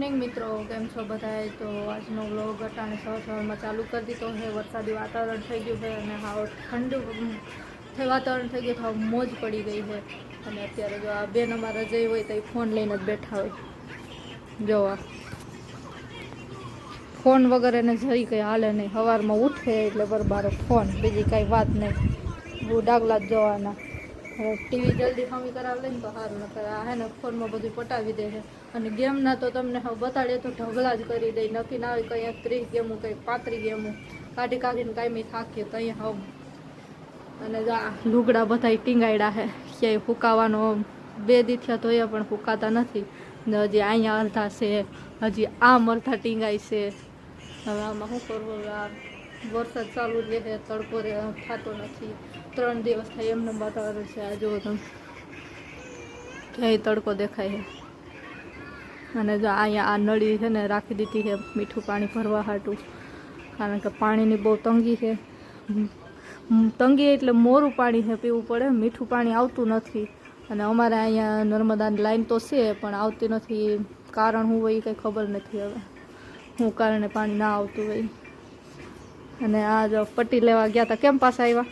Morning મિત્રો, કેમ છો બધાએ તો આજનો વ્લોગ અટાણે સવાર સવારમાં ચાલુ કરી દીધો છે. વરસાદી વાતાવરણ થઈ ગયું છે અને હાવ ઠંડુ વાતાવરણ થઈ ગયું હાવ મોજ પડી ગઈ છે. અને અત્યારે જો આ બેન અમારા જઈ હોય તો એ ફોન લઈને જ બેઠા હોય. જોવા ફોન વગર એને જઈ કંઈ હાલે નહીં. સવારમાં ઉઠે એટલે બરબારો ફોન, બીજી કાંઈ વાત નહીં. ડાગલા જ જોવાના. ટીવી જલ્દી હમી કરાવી લઈને તો સારું નકર આ હે ને ફોનમાં બધું પટાવી દે છે. અને ગેમના તો તમને હવે બતાડીએ તો ઢગલા જ કરી દે. નક્કી ના હોય કંઈ ત્રીસ ગેમું, કંઈ પાંત્રીસ ગેમું. કાઢી કાઢીને કાંઈ થાકીએ કંઈ હવ. અને લુગડા બધા ટીંગાડ્યા છે, ક્યાંય ફૂકાવાનો બે દી થયા તો એ પણ ફૂકાતા નથી. ને હજી અહીંયા અડધા છે, હજી આમ અડધા ટીંગાય છે. હવે આમાં શું કરવું? આ વરસાદ ચાલુ રહે, તડકો રહે થતો નથી. ત્રણ દિવસ થાય એમને વાતાવરણ છે. આ જુઓ તમે. ક્યાંય તડકો દેખાય છે. અને જો અહીંયા આ નળી છે ને રાખી દીધી છે મીઠું પાણી ભરવા હાટું. કારણ કે પાણીની બહુ તંગી છે. તંગી એટલે મોરું પાણી છે, પીવું પડે. મીઠું પાણી આવતું નથી. અને અમારે અહીંયા નર્મદાની લાઈન તો છે, પણ આવતી નથી. કારણ હું હોય એ કંઈ ખબર નથી હવે. હું કારણે પાણી ના આવતું હોય. અને આ જો પટ્ટી લેવા ગયા હતા કેમ પાછા આવ્યા.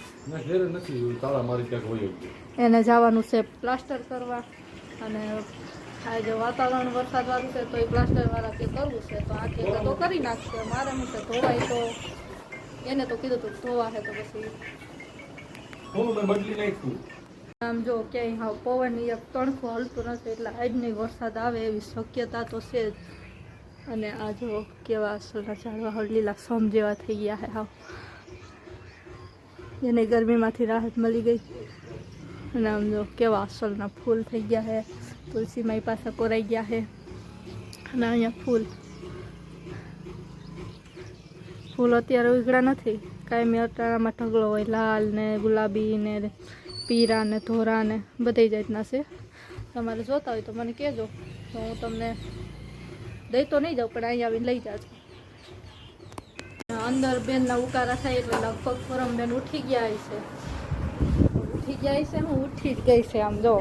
એને જવાનું છે પ્લાસ્ટર કરવા. અને આ જો વાતાવરણ વરસાદ વાળું છે તો એ પ્લાસ્ટર વાળા કે કરવું છે તો આ કે તો કરી નાખશે. મારે હું છે ધોવાય તો. એને તો કીધું તું ધોવા છે તો પછી. આમ જો ક્યાંય હા પવન એક તણખો હલતું નથી એટલે આજની વરસાદ આવે એવી શક્યતા તો છે જ. અને આ જો કેવા સોના ઝાડવા લીલા સોમ જેવા થઈ ગયા છે હાવ. એને ગરમીમાંથી રાહત મળી ગઈ. અને આમ જો કેવા અસલના ફૂલ થઈ ગયા છે તુલસી માઈ પાસે કોરાઈ ગયા હે. અને અહીંયા ફૂલ. ફૂલ અત્યારે ઉગડા નથી. કાયમી અટાણામાં ઢગલો હોય, લાલ ને ગુલાબી ને પીરા ને ધોરા ને બધી જાતના છે. તમારે જોતા હોય તો મને કહેજો. તો હું તમને દઈ તો નહીં જાઉં પણ અહીંયા આવીને લઈ જાજો અંદર બેનના ઉકારા થાય એટલે લગભગ ફોરમ બેન ઉઠી ગયા છે ઉઠી ગયા છે હું ઉઠી જ ગઈ છે આમ જો.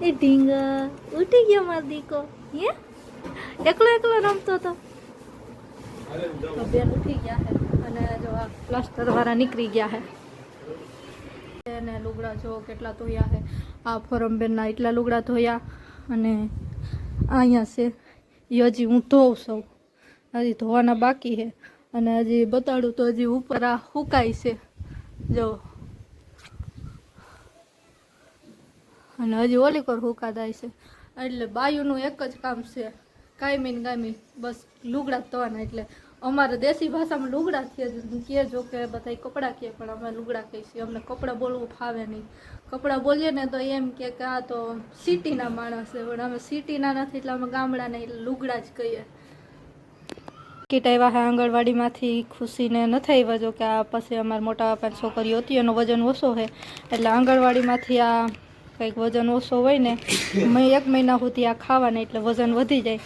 એ ઢીંગા ઉઠી ગયો મારો દીકો હે? એકલો એકલો રમતો હતો. તો બેન ઉઠી ગયા છે અને જો આ પ્લાસ્ટર વાળા નીકળી ગયા છે. અને લુગડા જો કેટલા ધોયા છે આ ફોરમ બેનના એટલા લુગડા ધોયા અને અહીંયા છે એ હજી હું ધોઉં સૌ. હજી ધોવાના બાકી છે અને હજી બતાડું તો હજી ઉપર આ સુકાય છે. જો. અને હજી ઓલી પર હુકાદાય છે. એટલે બાયુનું એક જ કામ છે. કાયમી ને કાયમી બસ લુગડા ધોવાના એટલે અમારે દેશી ભાષામાં લુગડા કહે જો કે બધા કપડાં કહે પણ અમે લુગડા કહીએ છીએ અમને કપડાં બોલવું ફાવે નહીં. કપડાં બોલીએ ને તો એમ કે આ તો સિટીના માણસ છે, પણ અમે સિટીના નથી એટલે અમે ગામડાને એટલે લુગડા જ કહીએ. કીટ આવ્યા હા આંગણવાડીમાંથી. ખુશીને નથી આવ્યા જો કે આ પછી અમારા મોટા બાપાની છોકરીઓ હતી, એનો વજન ઓછો છે એટલે આંગણવાડીમાંથી આ કંઈક વજન ઓછો હોય ને, મેં એક મહિના સુધી આ ખાવાને એટલે વજન વધી જાય.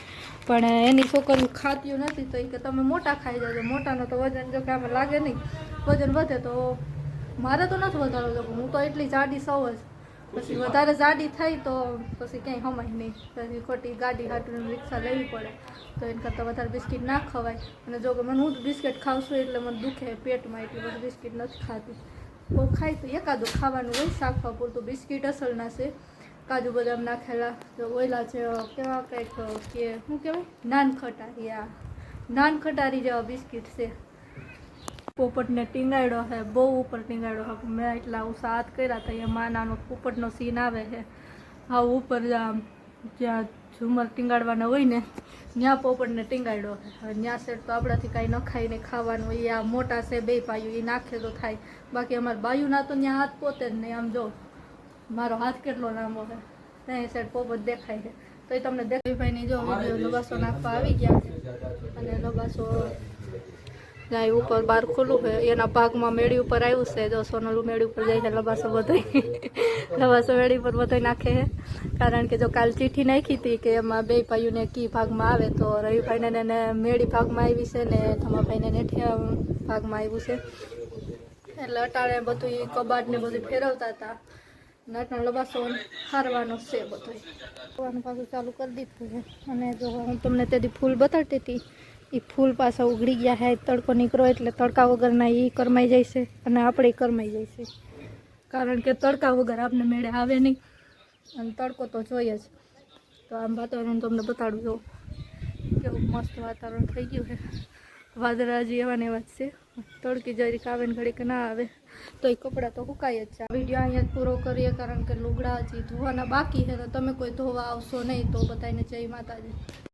પણ એની છોકરીઓ ખાતી નથી તો એ કે તમે મોટા ખાઈ જાજો. મોટાનો તો વજન જો કે આમાં લાગે નહીં. વજન વધે તો મારે તો નથી વધારો જો હું તો એટલી જાડી સૌ જ. પછી વધારે જાડી થઈ તો પછી ક્યાંય હમાય નહીં. પછી ખોટી ગાડી હાટું રિક્ષા લેવી પડે. તો એને કરતાં વધારે બિસ્કિટ ના ખવાય. અને જો કે મને હું બિસ્કિટ ખાઉં છું એટલે મને દુખે પેટમાં એટલે બધું બિસ્કિટ નથી ખાતી. બહુ ખાય તો એકાદું ખાવાનું હોય શાકવા પૂરતું. બિસ્કિટ અસલના છે. કાજુ બદામ નાખેલા, તો ઓયલા છે કેવા કંઈક કે, શું કહેવાય? નાન ખટારી આ. નાન ખટારી જેવા બિસ્કિટ છે. પોપટને ટીંગાડ્યો છે બહુ ઉપર ટીંગાડ્યો છે મેં એટલા ઉષા હાથ કર્યા હતા એમાં નાનો પોપટનો સીન આવે છે હા ઉપર જ્યાં ઝુમર ટીંગાડવાના હોય ને, ત્યાં પોપટને ટીંગાડ્યો છે ત્યાં સેટ તો આપણાથી કાંઈ ન ખાઈને ખાવાનું, એ આ મોટા છે, બે પાયું એ નાખે તો થાય. બાકી અમારે બાયું ના તો ત્યાં હાથ પોતે જ નહીં, આમ જો. મારો હાથ કેટલો લાંબો છે? ત્યાં સાઈડ પોપટ દેખાય છે. તો એ તમને દેખાય. ભાઈની જો વીડિયો લબાસો નાખવા આવી ગયા. અને લબાસો જાય ઉપર બહાર ખુલ્લું છે. એના ભાગમાં મેળી ઉપર આવ્યું છે. જો સોનલું મેળી ઉપર જાય છે લબાસો બધાય લબાસો મેળી ઉપર બધોય નાખે છે. કારણ કે જો કાલ ચીઠી નાખી હતી કે એમાં બે ભાઈઓને કી ભાગમાં આવે તો રવિભાઈને ને એને મેળી ભાગમાં આવી છે ને થમાભાઈને નેઠિયા ભાગમાં આવ્યું છે. એટલે અટાણે બધું કબાટ ને બધું ફેરવતા હતા. નાટનો લબાસો હારવાનો છે બધો. કરવાનું પાછું ચાલુ કરી દીધું છે. અને જો હું તમને તેથી ફૂલ બતાડતી હતી એ ફૂલ પાછા ઉઘડી ગયા હે તડકો નીકળો એટલે તડકા વગરના એ કરમાઈ જાય છે અને આપણે કરમાઈ જાય છે. કારણ કે તડકા વગર આપણે મેળે આવે નહીં. અને તડકો તો જોઈએ જ. તો આમ વાતાવરણ તમને બતાડું જો. કેવું મસ્ત વાતાવરણ થઈ ગયું છે. વાદળા હજી એવા જ છે. તડકી જરીક આવે ને ઘડીક ના આવે. તો એ કપડાં તો સુકાય જ છે. વીડિયો અહીંયા પૂરો કરીએ કારણ કે લુગડા હજી ધોવાના બાકી છે, તો તમે કોઈ ધોવા આવશો નહીં તો બધાને જય માતાજી.